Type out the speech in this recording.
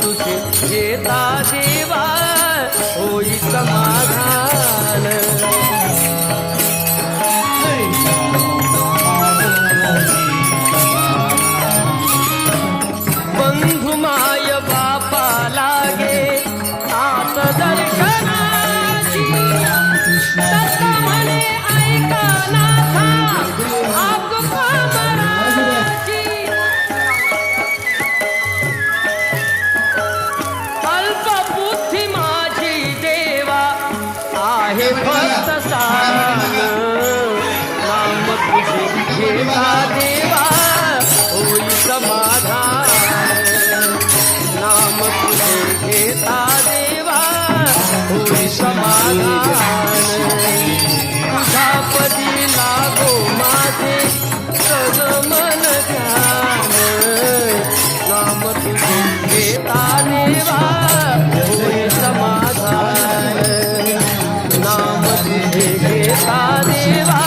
तुझे घेता देवा होई समाधान बंधु माय बापा लागे आत दर्शनाची. समाधान तुझा लागो माझे सज ध्यान नाम तुझे घेता देवा समाधान नाम तुझे घेता देवा